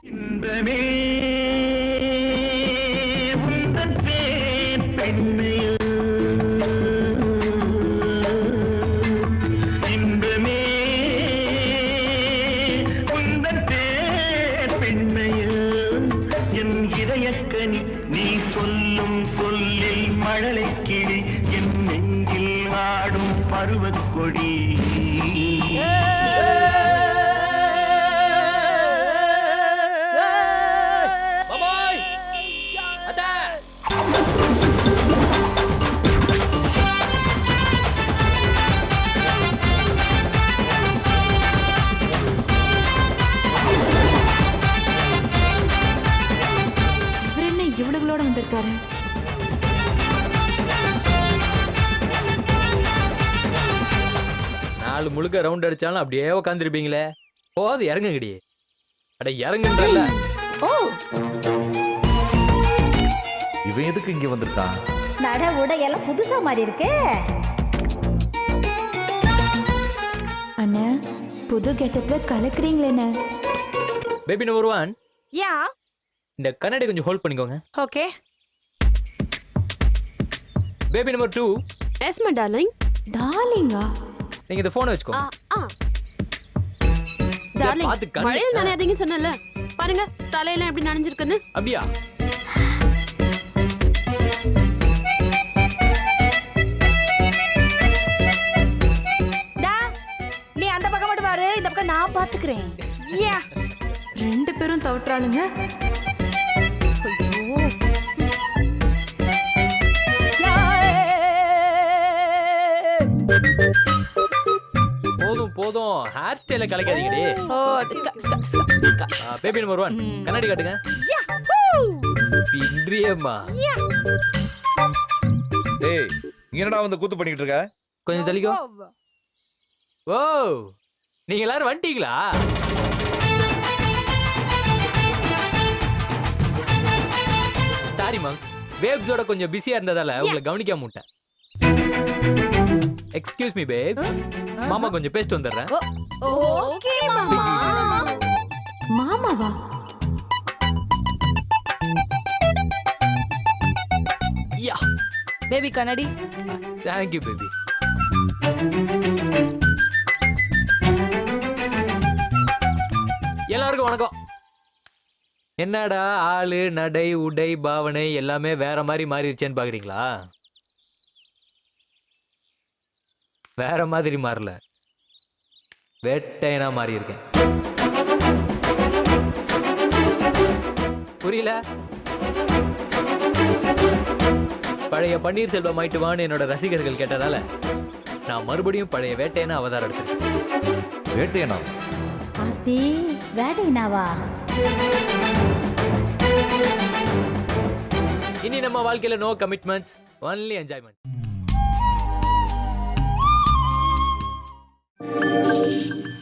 இன்பமே உந்தன் பேர் பெண்மையில். இன்பமே உந்தன் பேர் பெண்மையில். என் இதயக்கனி நீ சொல்லும் சொல்லில் மழலை ஆடும் பருவக் கொடி. பாபாய்! அத்தா! இவர் என்ன இவ்வளவுகளோட வந்திருக்காரு. முழுக்க ரவுண்ட் அடிச்சாலும் அப்படியே உட்காந்துருப்பீங்களே போது இறங்குங்கடி. அட இறங்குன்றல ஓ. இவன் எதுக்கு இங்க வந்திருக்கான்? நட உடையெல்லாம் புதுசா மாதிரி இருக்கு. அண்ணா புது கெட்டப்ல கலக்குறீங்களேண்ணே. Baby number one ya. இந்த கண்ணாடி கொஞ்சம் ஹோல்ட் பண்ணிக்கோங்க. Okay. Baby number two yes my darling டார்லிங்கா நீங்க இந்த போனை வச்சுக்கோங்க. ஆ டார்லிங் பார்த்து கண்ணு- மழையில் நனையாதீங்கன்னு சொன்னல பாருங்க தலையெல்லாம் எப்படி நனைஞ்சிருக்குன்னு. அப்படியா? டா நீ அந்த பக்கம் மட்டும் பாரு. இந்த பக்கம் நான் பாத்துக்கிறேன். யா ரெண்டு பேரும் தவிட்டுறாளுங்க. போதும் போதும். ஹேர் ஸ்டைல கலைக்காதீங்கடி. பேபி நம்பர் ஒன் கண்ணாடி காட்டுங்க. யா இன்றியம்மா. டேய் இங்க என்னடா வந்து கூத்து பண்ணிட்டு இருக்க? கொஞ்சம் தள்ளிக்கோ ஓ நீங்க எல்லாரும் வந்துட்டீங்களா? சாரி மேம் பேப்ஸோட கொஞ்சம் பிஸியா இருந்ததால உங்களை கவனிக்காம விட்டேன். எக்ஸ்கியூஸ் மீ பேப்ஸ் மாமா கொஞ்சம் பேசிட்டு வந்துடுறேன். ஓகே மாமா. மாமாவா? யா. பேபி கண்ணாடி. தேங்க்யூ பேபி எல்லாருக்கும் வணக்கம். என்னடா ஆளு நடை உடை பாவனை எல்லாமே வேற மாதிரி மாறிடுச்சேன்னு பாக்குறீங்களா? வேற மாதிரி மாறல. வேட்டையனா மாறி இருக்கேன் புரியல? பழைய பன்னீர்செல்வம் ஆயிட்டுவான்னு என்னோட ரசிகர்கள் கேட்டதால நான் மறுபடியும் பழைய வேட்டையனா அவதாரம் எடுத்திருக்கேன். வேட்டையனா? அத்தி வேடைனாவா இனி நம்ம வாழ்க்கையில no commitments only enjoyment you